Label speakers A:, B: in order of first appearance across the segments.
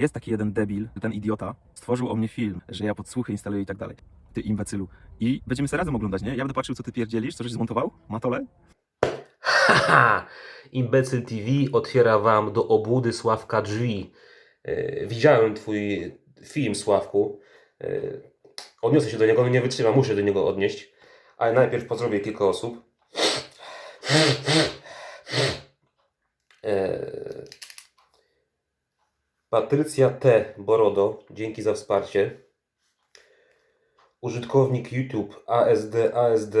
A: Jest taki jeden debil, ten idiota, stworzył o mnie film, że ja podsłuchy instaluję i tak dalej. Ty imbecylu. I będziemy sobie razem oglądać, nie? Ja będę patrzył, co ty pierdzielisz, co żeś zmontował, Matole.
B: Haha! Imbecyl TV otwiera wam do obłudy Sławka drzwi. E, widziałem twój film, Sławku. E, odniosę się do niego, nie wytrzymam, muszę do niego odnieść. Ale najpierw pozdrowię kilka osób. Patrycja T. Borodo, dzięki za wsparcie. Użytkownik YouTube ASD ASD,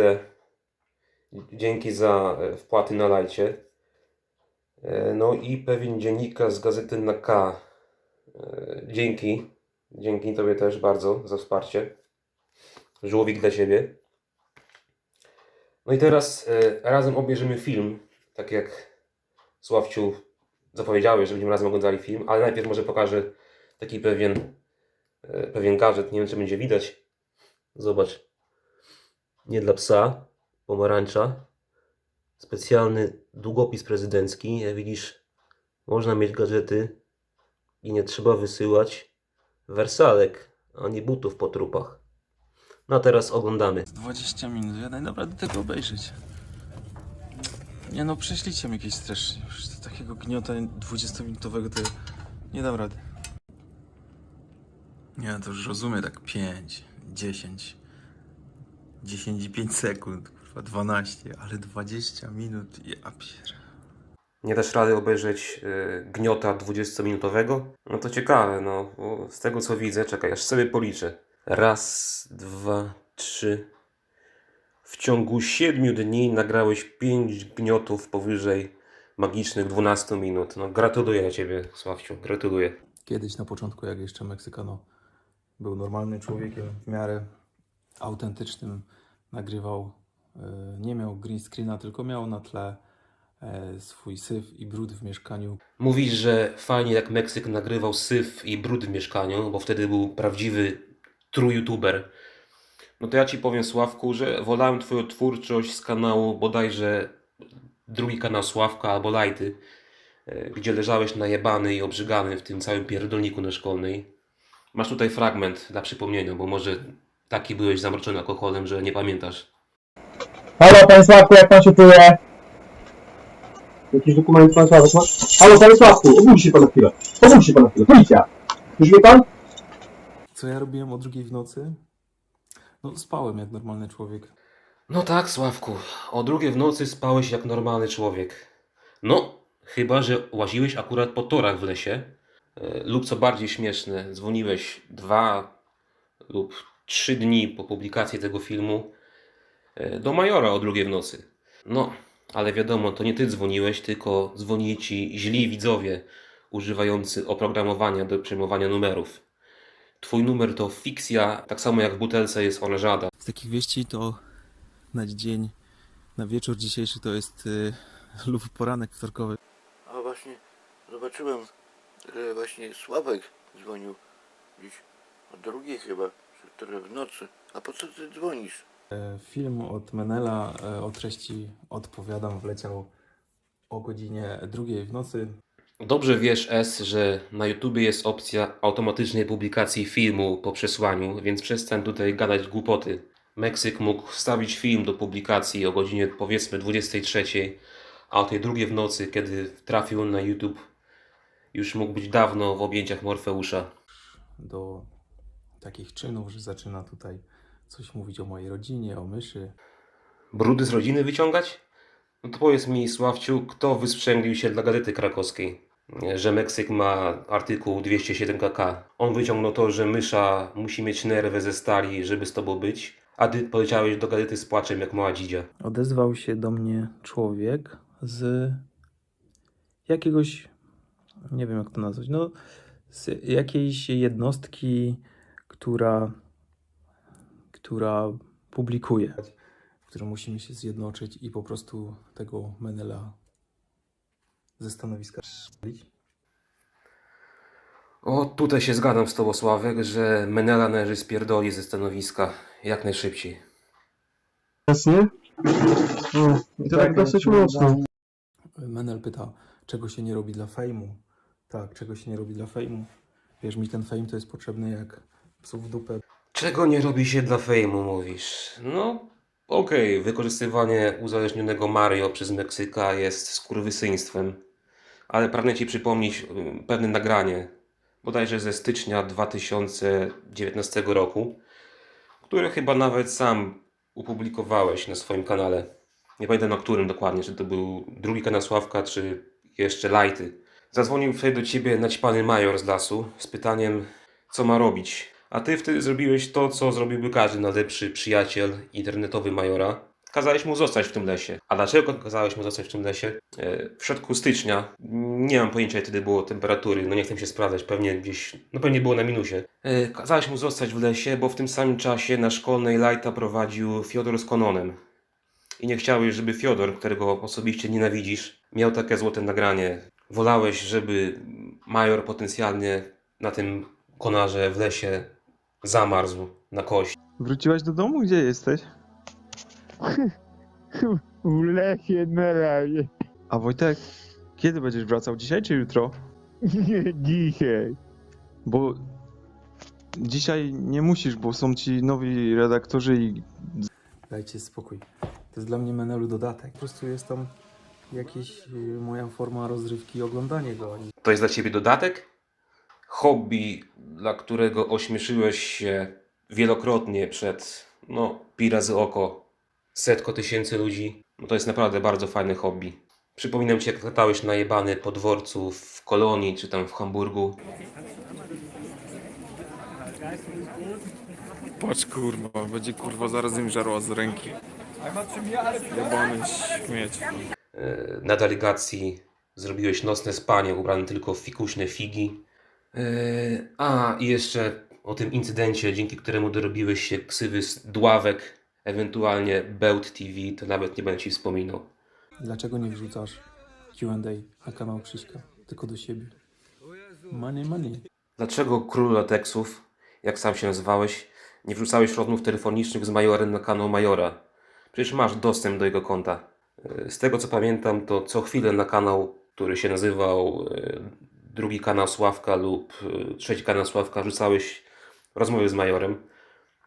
B: dzięki za e, wpłaty na lajcie. E, No i pewien dziennikarz z gazety na K. E, Dzięki. Dzięki Tobie też bardzo za wsparcie. Żółwik dla Ciebie. No i teraz razem obejrzymy film. Tak jak Sławciu zapowiedziałeś, że będziemy razem oglądali film, ale najpierw może pokażę taki pewien, e, pewien gadżet. Nie wiem, czy będzie widać. Zobacz. Nie dla psa. Pomarańcza. Specjalny długopis prezydencki. Jak widzisz, można mieć gadżety i nie trzeba wysyłać wersalek ani butów po trupach. No a teraz oglądamy.
C: 20 minut, ja daj naprawdę tego obejrzeć. Nie no, prześlijcie mi jakieś też już takiego gniota 20-minutowego to ja nie dam rady. Nie, to już rozumiem tak 5, 10, 10 i 5 sekund, kurwa 12, ale 20 minut, ja pier...
B: Nie dasz rady obejrzeć y, gniota 20-minutowego? No to ciekawe, no. bo Z tego co widzę, czekaj, aż sobie policzę. Raz, dwa, trzy. W ciągu 7 dni nagrałeś 5 gniotów powyżej magicznych 12 minut. No gratuluję Ciebie, Sławciu, gratuluję.
C: Kiedyś na początku, jak jeszcze Meksykano był normalnym człowiekiem, w miarę autentycznym, nagrywał, e, nie miał green screena, tylko miał na tle e, swój syf i brud w mieszkaniu.
B: Mówisz, że fajnie jak Meksyk nagrywał syf i brud w mieszkaniu, bo wtedy był prawdziwy true youtuber. No to ja ci powiem Sławku, że wolałem twoją twórczość z kanału bodajże drugi kanał Sławka albo Lajty, e, gdzie leżałeś najebany i obrzygany w tym całym pierdolniku na szkolnej. Masz tutaj fragment dla przypomnienia, bo może taki byłeś zamroczony alkoholem, że nie pamiętasz.
D: Halo, panie Sławku, jak pan się czuje? Jakiś dokument pan Sławek ma? Halo, panie Sławku, obudź się pan na chwilę. Obudź się pan na chwilę. Policja. Już wie pan?
C: Co ja robiłem o drugiej w nocy? No, spałem jak normalny człowiek.
B: No tak, Sławku. O drugiej w nocy spałeś jak normalny człowiek. No, chyba, że łaziłeś akurat po torach w lesie. E, lub co bardziej śmieszne, dzwoniłeś dwa lub trzy dni po publikacji tego filmu e, do majora o drugiej w nocy. No, ale wiadomo, to nie ty dzwoniłeś, tylko dzwonili ci źli widzowie używający oprogramowania do przejmowania numerów. Twój numer to fikcja, tak samo jak w butelce jest orężada.
C: Z takich wieści to na dzień, na wieczór dzisiejszy to jest y, lub poranek wtorkowy.
E: A właśnie zobaczyłem, że właśnie Sławek dzwonił dziś o drugiej chyba, czy trochę w nocy. A po co ty dzwonisz?
C: E, Film od Menela e, o treści Odpowiadam wleciał o godzinie drugiej w nocy.
B: Dobrze wiesz, S, że na YouTubie jest opcja automatycznej publikacji filmu po przesłaniu, więc przestań tutaj gadać głupoty. Meksyk mógł wstawić film do publikacji o godzinie powiedzmy 23, a o tej drugiej w nocy, kiedy trafił na YouTube, już mógł być dawno w objęciach Morfeusza.
C: do takich czynów, że zaczyna tutaj coś mówić o mojej rodzinie, o myszy.
B: Brudy z rodziny wyciągać? No to powiedz mi, Sławciu, kto wysprzęglił się dla Gazety Krakowskiej? Że Meksyk ma artykuł 207 kk. On wyciągnął to, że mysza musi mieć nerwę ze stali, żeby z tobą być, a ty poleciałeś do Gazety z płaczem jak mała dzidzia.
C: Odezwał się do mnie człowiek z jakiegoś, nie wiem jak to nazwać, no z jakiejś jednostki, która, która publikuje, w której musimy się zjednoczyć i po prostu tego Menela ze stanowiska
B: O, tutaj się zgadzam z tobą, Sławek, że Menela należy spierdoli ze stanowiska jak najszybciej.
D: Jasnie? No, to tak dosyć mocno.
C: Menel pyta, czego się nie robi dla fejmu. Tak, czego się nie robi dla fejmu. Wiesz, mi ten fame to jest potrzebny jak psów w dupę.
B: Czego nie robi się dla fejmu, mówisz? No, okej, wykorzystywanie uzależnionego Mario przez Meksyka jest skurwysyństwem. Ale pragnę Ci przypomnieć y, pewne nagranie, bodajże ze stycznia 2019 roku, które chyba nawet sam opublikowałeś na swoim kanale. Nie pamiętam na którym dokładnie, czy to był drugi kanał Sławka, czy jeszcze Lighty. Zadzwonił wtedy do Ciebie naćpany major z lasu z pytaniem, co ma robić. A Ty wtedy zrobiłeś to, co zrobiłby każdy najlepszy przyjaciel internetowy majora. Kazałeś mu zostać w tym lesie. A dlaczego kazałeś mu zostać w tym lesie? E, W środku stycznia, nie mam pojęcia jak wtedy było temperatury, no nie chcę się sprawdzać, pewnie gdzieś, no pewnie było na minusie. E, Kazałeś mu zostać w lesie, bo w tym samym czasie na szkolnej lajta prowadził Fiodor z Kononem. I nie chciałeś, żeby Fiodor, którego osobiście nienawidzisz, miał takie złote nagranie. Wolałeś, żeby major potencjalnie na tym konarze w lesie zamarzł na kość.
C: Wróciłaś do domu? Gdzie jesteś?
F: W lesie na razie.
C: A Wojtek, kiedy będziesz wracał? Dzisiaj czy jutro?
F: Nie dzisiaj.
C: Bo dzisiaj nie musisz, bo są ci nowi redaktorzy i... Dajcie spokój. To jest dla mnie Menelu dodatek. Po prostu jest tam jakaś y, moja forma rozrywki i oglądanie go.
B: To jest dla ciebie dodatek? Hobby, dla którego ośmieszyłeś się wielokrotnie przed, no, pi razy oko, setko tysięcy ludzi. No to jest naprawdę bardzo fajne hobby. Przypominam ci, jak latałeś najebany po dworcu w Kolonii, czy tam w Hamburgu.
G: Patrz kurwa, będzie kurwa zaraz im żarła z ręki. Jebany śmieć.
B: E, na delegacji zrobiłeś nocne spanie ubrany tylko w fikuśne figi. E, A, i jeszcze o tym incydencie, dzięki któremu dorobiłeś się ksywy z dławek, ewentualnie Bełt TV, to nawet nie będę ci wspominał.
C: dlaczego nie wrzucasz Q&A na kanał Krzyśka? Tylko do siebie. Money, money.
B: Dlaczego król lateksów, jak sam się nazywałeś, nie wrzucałeś rozmów telefonicznych z majorem na kanał majora? Przecież masz dostęp do jego konta. E, Z tego co pamiętam, to co chwilę na kanał, który się nazywał e, drugi kanał Sławka lub e, trzeci kanał Sławka, rzucałeś rozmowy z majorem,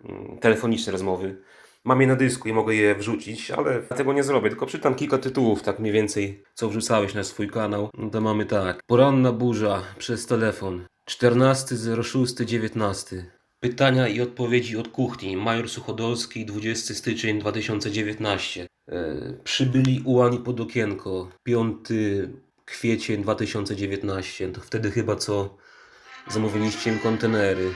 B: mm, telefoniczne rozmowy. Mam je na dysku i mogę je wrzucić, ale tego nie zrobię, tylko przytam kilka tytułów, tak mniej więcej, co wrzucałeś na swój kanał. No to mamy tak. Poranna burza przez telefon. 14.06.19. Pytania i odpowiedzi od kuchni. Major Suchodolski, 20 styczeń 2019. E, przybyli ułani pod okienko. 5 kwiecień 2019. To wtedy chyba co zamówiliście im kontenery.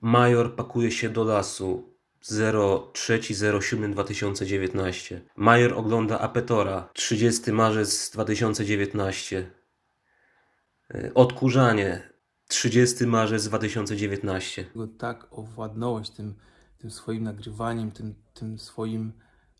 B: Major pakuje się do lasu. 03.07.2019. Major ogląda Apetora. 30 marzec 2019. E, Odkurzanie. 30 marzec 2019.
C: Go tak owładnąłeś tym, tym swoim nagrywaniem, tym, tym swoim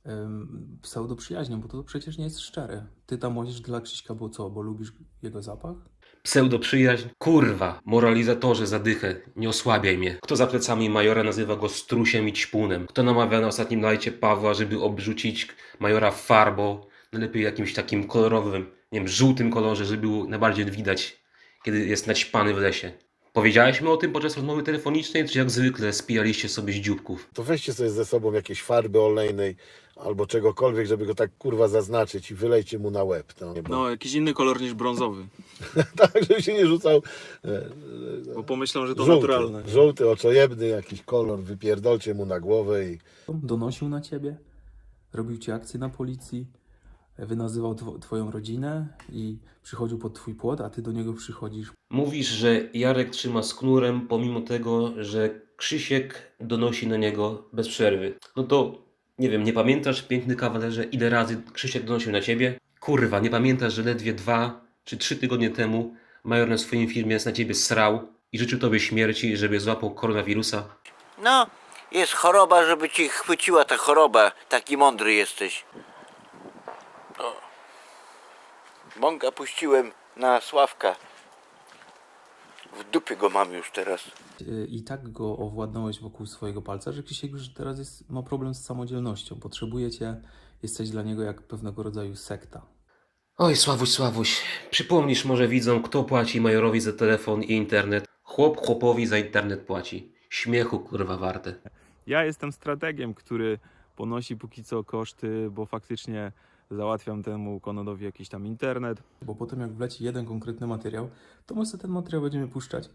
C: um, pseudoprzyjaźnią, bo to przecież nie jest szczere. Ty tam łozisz dla Krzyśka, bo co, bo lubisz jego zapach?
B: Pseudoprzyjaźń? Kurwa, moralizatorze zadychę, nie osłabiaj mnie. Kto za plecami majora nazywa go strusiem i ćpunem? Kto namawia na ostatnim lajcie Pawła, żeby obrzucić majora farbą, najlepiej jakimś takim kolorowym, nie wiem, żółtym kolorze, żeby było najbardziej widać, kiedy jest naćpany w lesie. Powiedziałeś mi o tym podczas rozmowy telefonicznej, czy jak zwykle spijaliście sobie z dzióbków?
H: to weźcie sobie ze sobą jakieś farby olejnej albo czegokolwiek, żeby go tak kurwa zaznaczyć i wylejcie mu na łeb. No, bo,
G: No, jakiś inny kolor niż brązowy.
H: tak, żeby się nie rzucał e,
G: Bo pomyślą, że to
H: żółty,
G: naturalne.
H: żółty, oczojebny jakiś kolor, wypierdolcie mu na głowę i
C: Donosił na ciebie, robił ci akcje na policji, wynazywał tw- twoją rodzinę i przychodził pod twój płot, a ty do niego przychodzisz.
B: Mówisz, że Jarek trzyma z knurem, pomimo tego, że Krzysiek donosi na niego bez przerwy. No to, nie wiem, nie pamiętasz, piękny kawalerze, ile razy Krzysiek donosił na ciebie? Kurwa, nie pamiętasz, że ledwie dwa czy trzy tygodnie temu major na swoim filmie na ciebie srał i życzył tobie śmierci, żeby złapał koronawirusa?
E: No, jest choroba, żeby ci chwyciła ta choroba. Taki mądry jesteś. O. Mąka puściłem na Sławka. W dupie go mam już teraz.
C: I tak go owładnąłeś wokół swojego palca, że Krzysiek już teraz jest, ma problem z samodzielnością. Potrzebuje cię, jesteś dla niego jak pewnego rodzaju sekta.
B: Oj, Sławuś, Sławuś, przypomnisz może widzom, kto płaci majorowi za telefon i internet? Chłop chłopowi za internet płaci. Śmiechu kurwa warte.
G: Ja jestem strategiem, który ponosi póki co koszty, bo faktycznie załatwiam temu Konodowi jakiś tam internet.
C: Bo potem jak wleci jeden konkretny materiał, to my sobie ten materiał będziemy puszczać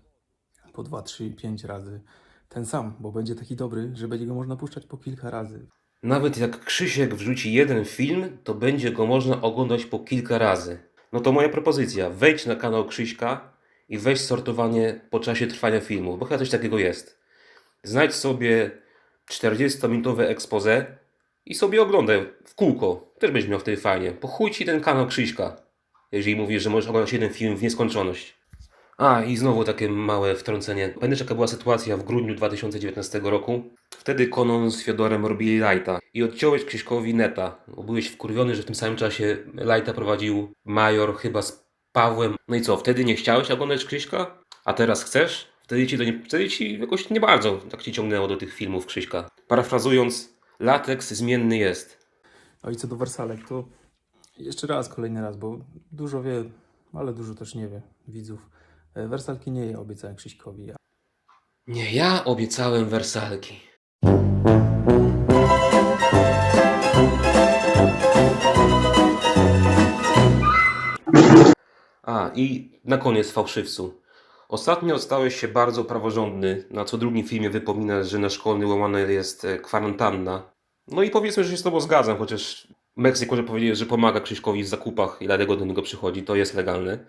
C: po 2, 3, 5 razy ten sam, bo będzie taki dobry, że będzie go można puszczać po kilka razy.
B: Nawet jak Krzysiek wrzuci jeden film, to będzie go można oglądać po kilka razy. No to moja propozycja, wejdź na kanał Krzyśka i weź sortowanie po czasie trwania filmu, bo chyba coś takiego jest. Znajdź sobie 40-minutowe expose i sobie oglądaj w kółko. Też będziesz miał wtedy fajnie. Po ci ten kanał Krzyśka, jeżeli mówisz, że możesz oglądać jeden film w nieskończoność. A, i znowu takie małe wtrącenie. Pamiętasz jaka była sytuacja w grudniu 2019 roku? Wtedy Konon z Fiodorem robili Lighta i odciąłeś Krzyśkowi neta. Bo byłeś wkurwiony, że w tym samym czasie Lighta prowadził Major chyba z Pawłem. No i co, wtedy nie chciałeś oglądać Krzyśka? A teraz chcesz? Wtedy ci, to nie, wtedy ci jakoś nie bardzo tak ci ciągnęło do tych filmów Krzyśka. Parafrazując, lateks zmienny jest.
C: A i co do wersalek, to jeszcze raz, kolejny raz, bo dużo wie, ale dużo też nie wie widzów. E, Wersalki nie je, obiecałem Krzyśkowi.
B: Nie, ja obiecałem wersalki. A, i na koniec fałszywcu. Ostatnio stałeś się bardzo praworządny. Na co drugim filmie wypominasz, że na szkolny łamana jest e, kwarantanna. No i powiedzmy, że się z tobą zgadzam, chociaż Meksyk może powiedzieć, że pomaga Krzyśkowi w zakupach i dlatego do niego przychodzi. To jest legalne.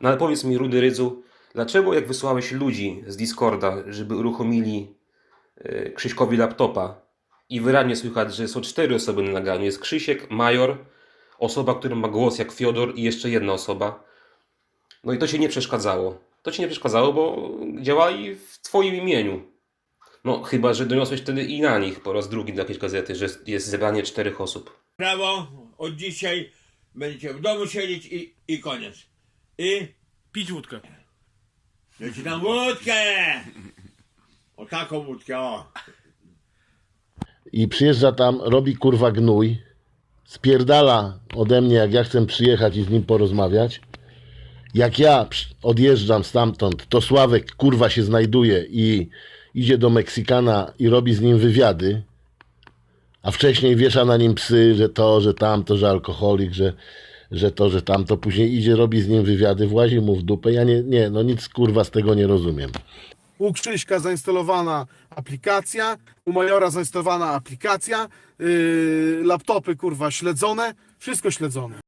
B: No ale powiedz mi, Rudy Rydzu, dlaczego jak wysłałeś ludzi z Discorda, żeby uruchomili e, Krzyśkowi laptopa i wyraźnie słychać, że są cztery osoby na nagraniu. Jest Krzysiek, Major, osoba, która ma głos jak Fiodor i jeszcze jedna osoba. No i to ci nie przeszkadzało. To ci nie przeszkadzało, bo działali w twoim imieniu. No chyba, że doniosłeś wtedy i na nich po raz drugi do jakiejś gazety, że jest zebranie czterech osób.
I: prawo, od dzisiaj będziecie w domu siedzieć i, i koniec. I
G: Pić wódkę.
I: leci tam wódkę! O taką wódkę, o.
H: I przyjeżdża tam, robi kurwa gnój, spierdala ode mnie, jak ja chcę przyjechać i z nim porozmawiać. Jak ja odjeżdżam stamtąd, to Sławek kurwa się znajduje i idzie do Meksykana i robi z nim wywiady. A wcześniej wiesza na nim psy, że to, że tamto, że alkoholik, że, że to, że tamto. Później idzie, robi z nim wywiady, włazi mu w dupę. Ja nie, nie, no nic kurwa z tego nie rozumiem.
J: U Krzyśka zainstalowana aplikacja, u Majora zainstalowana aplikacja, yy, laptopy kurwa śledzone, wszystko śledzone.